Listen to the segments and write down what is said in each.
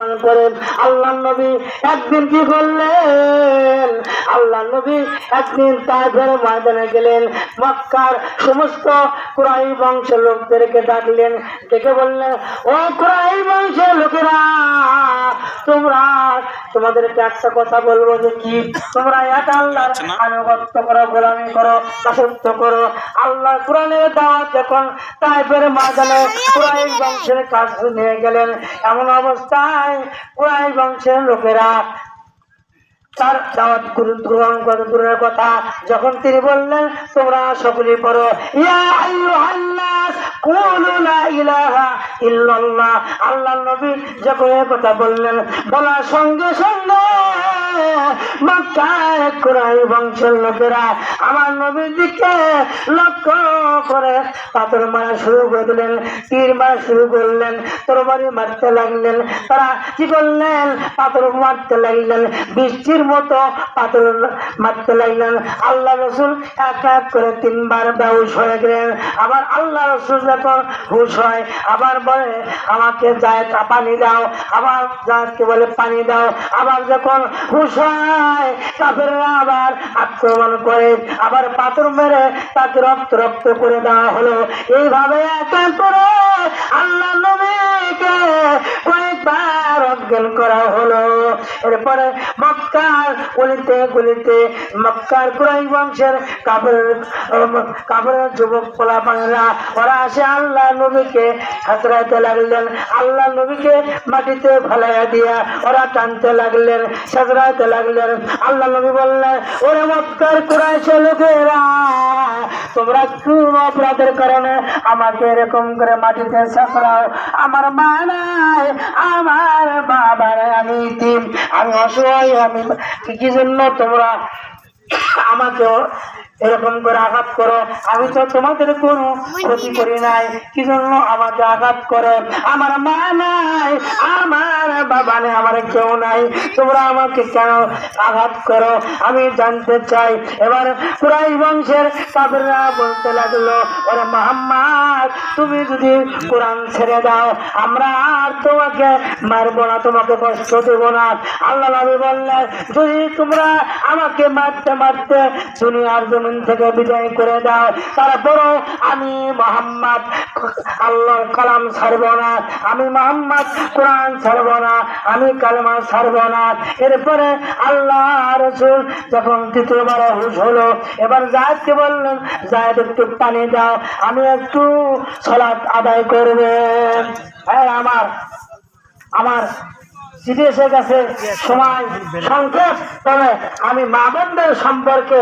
আল্লাহ নবী একদিন কি করলেন? আল্লাহ নবী একদিন তার ঘরে ময়দানে গেলেন। মক্কার সমস্ত কুরাই বংশ লোকদেরকে ডাকলেন। ডেকে বললেন, ও কুরাই বংশের লোকেরা, তোমরা তোমাদেরকে একটা কথা বলব যে কি? তোমরা এক আল্লাহর আনুগত্য করো গোলামি করো দাসত্ব করো। আল্লাহ কোরআনের দাওয়াত যখন তাইফের মাঝানে কুরাই বংশের কাছে নিয়ে গেলেন এমন অবস্থায় কুরাই বংশের লোকেরা তার দাওয়াত গ্রহণ- করেন করে দূরের কথা। যখন তিনি বললেন, তোমরা সকলে পড়ো। আল্লাহ আল্লাহ নবী যখন কথা বললেন, বলার সঙ্গে সঙ্গে মক্কায় কুরাই বংশের লোকেরা আমার নবীর দিকে লক্ষ্য করে পাথর মারা শুরু তীর মারা শুরু করলেন, তরবারি মারতে লাগলেন, তারা কি করলেন? পাথর মারতে লাগলেন, বৃষ্টির মতো পাথর মারতে লাগলেন। আল্লাহ রসুল এক এক করে তিনবার বেহুশ হয়ে গেলেন। আবার আল্লাহ রসুল যখন হুশ হয়, আবার বলে, আমাকে যায় পানি দাও। আবার যাকে বলে, পানি দাও। আবার যখন হয় আবার আক্রমণ করে, আবার পাথর মেরে তাকে রক্ত রক্ত করে দেওয়া হলো। এইভাবে করে আল্লাহ নবীকে কয়েকবার অজ্ঞান করা হলো। এরপরে মক্কার গলিতে গলিতে মক্কার কুরাই বংশের কাপড়ের যুবক পোলা পানেরা ওরা আসে আল্লাহ নবীকে হাতড়াইতে লাগলেন। আল্লাহ নবীকে মাটিতে ফেলাইয়া দিয়া ওরা টানতে লাগলেন। সাজরাইতে লাগলেন। আল্লাহ নবী বললেন, ওরে মক্কার কুরাইশে লোকেরা, তোমরা খুব অপরাধের কারণে আমাকে এরকম করে মাটিতে সাঁতরাও আমার মা নাই, আমার বাবার আমি আমি অসহায়, আমি কি জন্য তোমরা আমাকে এরকম করে আঘাত করো। আমি তো তোমাদের কোনো ক্ষতি করি নাই। কি জন্য আমাকে আঘাত করো? আমার মা নাই। আমার বাবা নেই আমার কেউ নাই। তোমরা আমাকে কেন আঘাত করো? আমি জানতে চাই। এবার কুরাই বংশের কাবরা বলতে লাগল ওরে মোহাম্মদ তুমি যদি কোরআন ছেড়ে দাও আমরা আর তোমাকে মারবো না তোমাকে কষ্ট দেবো না। আল্লাহ নবী বললেন যদি তোমরা আমাকে মারতে মারতে দুনিয়ার জমিন থেকে বিদায় করে দাও। তারপরও আমি মোহাম্মদ আল্লাহর কালাম ছাড়ব না। আমি মোহাম্মদ কোরআন ছাড়ব না। আমি কালমা ছাড়ব না। এরপরে আল্লাহ রসুল যখন তৃতীয়বার হুশ হলো, এবার জায়দকে বললেন, জায়দ, একটু পানি দাও, আমি একটু সলাৎ আদায় করবে। হ্যাঁ আমার আমার চিঠি কাছে সময় সংক্ষেপ তবে আমি মা বোনদের সম্পর্কে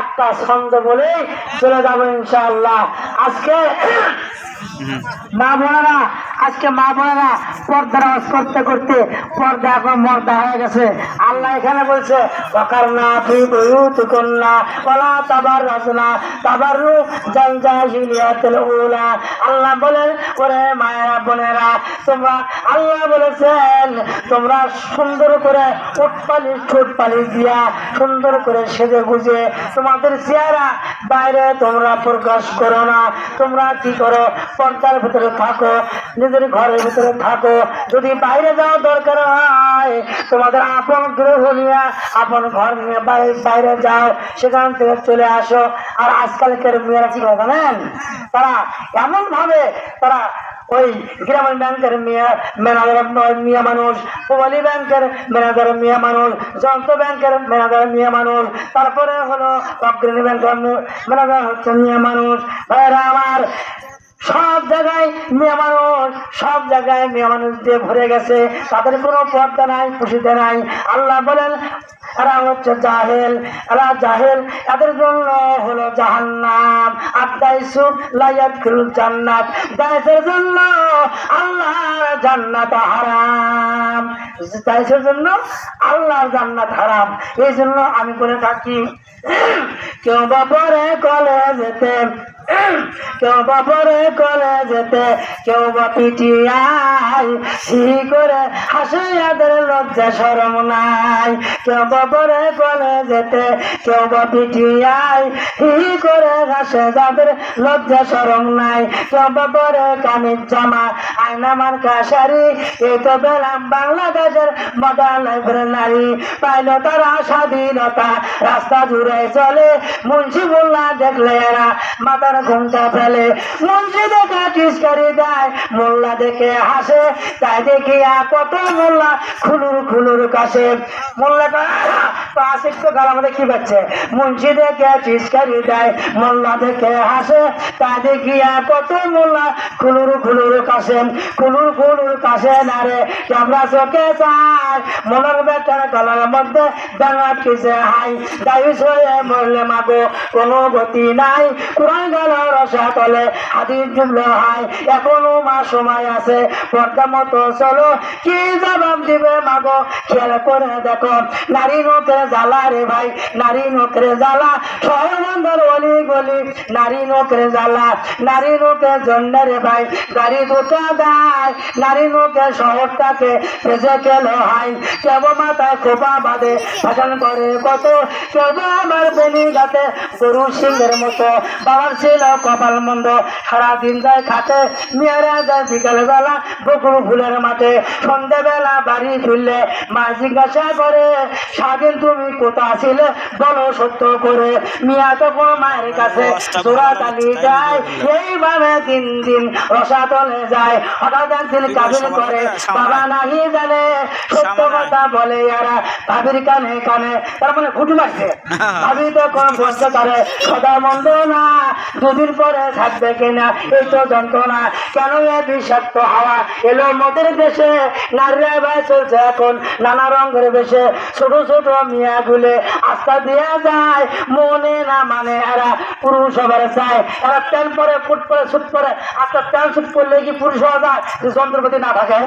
একটা ছন্দ বলেই চলে যাব ইনশাআল্লাহ। আজকে মা বোনেরা আজকে মা বোনেরা পর্দার আওয়াজ করতে করতে পর্দা এখন মর্দা হয়ে গেছে। আল্লাহ এখানে বলছে অকার না তুই বয়ুত কন্যা বলা তাবার রচনা তাবার রূপ জঞ্জা জিলিয়াতেল আল্লাহ বলেন, ওরে মায়েরা বোনেরা, তোমরা আল্লাহ বলেছেন, তোমরা সুন্দর করে উটপালিশ ঠোঁট পালিশ দিয়া সুন্দর করে সেজে গুজে তোমাদের চেহারা বাইরে তোমরা প্রকাশ করো না। তোমরা কি করো? পর্দার ভিতরে থাকো নিজের ঘরের ভিতরে থাকো। যদি বাইরে যাওয়া দরকার হয়, তোমাদের আপন গ্রহ নিয়ে, আপন ঘর নিয়ে বাইরে যাও, সেখান থেকে চলে আসো। আর আজকালকের মেয়েরা কি জানেন? তারা এমন ভাবে তারা ওই গ্রামীণ ব্যাংকের মেয়ে, ম্যানেজার মেয়ে মানুষ পোবালি ব্যাংকের ম্যানেজার মেয়ে মানুষ, যন্ত্র ব্যাংকের ম্যানেজার মেয়ে মানুষ, তারপরে হলো অগ্রণী ব্যাংকের ম্যানেজার হচ্ছে মেয়ে মানুষ। ভাইরা আমার সব জায়গায় মেয়ে মানুষ, সব জায়গায় মেয়ে মানুষ দিয়ে ভরে গেছে। তাদের কোনো পর্দা নাই, খুশিতে নাই। আল্লাহ বলেন, এরা হচ্ছে জাহেল। এরা জাহেল, এদের জন্য হলো জাহান্নাম। আদাইসু লাইয়াত খুল জান্নাত। দাইসের জন্য আল্লাহর জান্নাত হারাম। দাইসের জন্য আল্লাহর জান্নাত হারাম। এই জন্য আমি বলে থাকি, কেউ বা পরে কলেজেতে কেউ কলে যেতে কেউ বা পিটিয়াই করে হাসে যাদের লজ্জা সরম নাই। কেউ কলে যেতে কেউ বা পিটিয়াই করে হাসে যাদের লজ্জা সরম নাই। কেউ কামিজ জামা, আয়না মার্কা শাড়ি। এই তো পেলাম বাংলাদেশের মডার্ন লাইফের নারী পাইল তারা স্বাধীনতা, রাস্তা জুড়ে চলে। মুন্সি মোল্লা দেখলে এরা মাথার ঘুমটা ফেলে মুন্সি দেখে টিসকারি দেয়। মোল্লা দেখে হাসে, তাই দেখিয়া কত মোল্লা খুলুর খুলুর কাছে মোল্লাটা পাশে একটু মধ্যে পাচ্ছে দেখে দেয়, মোল্লা দেখে হাসে, তাই কত মোল্লা খুলুর খুলুর কাছে খুলুর খুলুর কাছে চোখে মনের বেটার গলার মধ্যে কিসে হাই। দায়ুস হয়ে মরলে মাগো কোনো গতি নাই। কোরআন গেল এখনও মা সময় আছে, পর্দা মতো ভাই, নারী নোকরে নোকরে দুটা দেয়। নারী নোকে শহরটাকে ভেজে গেল হাই। কেব ভাষণ করে কত। কেব আমার বেনি গাতে গরু সিংহের মতো। বাবার ছিল কপাল মন্দ। সারাদিন যায় খাতে মেয়েরা যায় বিকাল বেলা বকুল ফুলের মাঠে। সন্ধ্যেবেলা বাড়ি ফিরলে মা জিজ্ঞাসা করে স্বাধীন তুমি কোথা ছিলে? বলো সত্য করে। মিয়া তখন মায়ের কাছে জোড়া তালি যায়। এইভাবে দিন দিন রসা তলে যায়। হঠাৎ একদিন কাবিল করে বাবা নাহি জানে? সত্য কথা বলে এরা। ভাবির কানে কানে তার মানে ঘুটু মারছে ভাবি তখন বসতে পারে সদা মন্দ না দুদিন পরে থাকবে কিনা? এই তো যন্ত্রণা। কেন এ বিষাক্ত হাওয়া? এলো মোদের দেশে নারীরা ভাই চলছে এখন নানা রঙের বেশে। ছোট ছোট মিয়া গুলে আস্থা দেওয়া যায়, মনে না মানে এরা পুরুষ হবার চায়। এরা প্যান্ট পরে ফুট পরে, সুট পরে আস্তে প্যান্ট সুট পরলে কি পুরুষ হওয়া যায়? যন্ত্রপাতি না থাকে।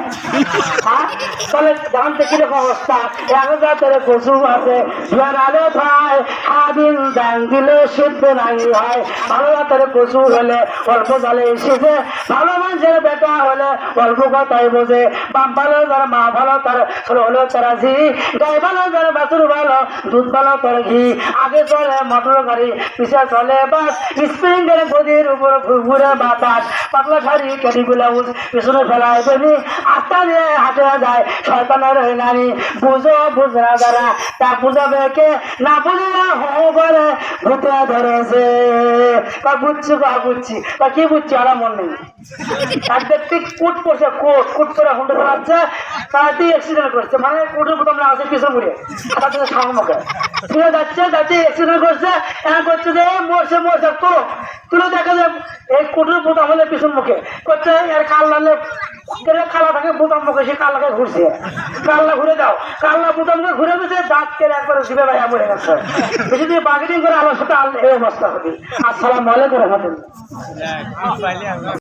হ্যাঁ? তাহলে জানতে কীরকম অবস্থা? এক জাতের পশু আছে, জোয়ার আলো খায় স্বাধীন দান দিলে সিদ্ধ নাই হয়। ভালো জাতের পশু হলে অল্প জলে এসেছে। ভালো মানুষের বেটা হলে অল্প কথাই বোঝে। বাপ ভালো তার, মা ভালো তার, ছোট হলো তারা ঝি। গাই ভালো তার, বাছুর ভালো, দুধ ভালো তার ঘি। আগে চলে মোটর গাড়ি, পিছে চলে বাস। স্প্রিংয়ের গদির উপর ঘুরে বাতাস। পাতলা শাড়ি কেটি ব্লাউজ, পিছনে ফেলায় বেনি। আস্থা দিয়ে হাঁটে যায় শয়তানের নারী। বুঝো বুঝরা যারা, তা বুঝাবে কে? না বুঝলে হো করে ভূতে ধরেছে। বুঝছি বা বুঝছি তা কি বুঝছি, আর মন নেই। তাদের ঠিক কোট করছে কোট কোট করে হুন্ডা চালাচ্ছে অ্যাক্সিডেন্ট করছে। মানে কোটের আছে পিছন ঘুরে। জন্য সামনে তুলে যাচ্ছে তাতে অ্যাক্সিডেন্ট করছে। এমন করছে যে মরছে মরছে তো তুলে দেখা যায় এই কোটের বোতাম হলে পিছন মুখে। করছে, এর কাল লাগলে কালা থাকে, বোতাম মুখে কাল্লাকে ঘুরছে। কাল্লা ঘুরে দাও কাল্লা বোতামকে ঘুরে দিয়েছে দাঁত কেটে একবার শিবে ভাইয়া পড়ে গেছে। করে আমার সাথে এই অবস্থা হবে। আসসালাম আলাইকুম রহমতুল্লাহ।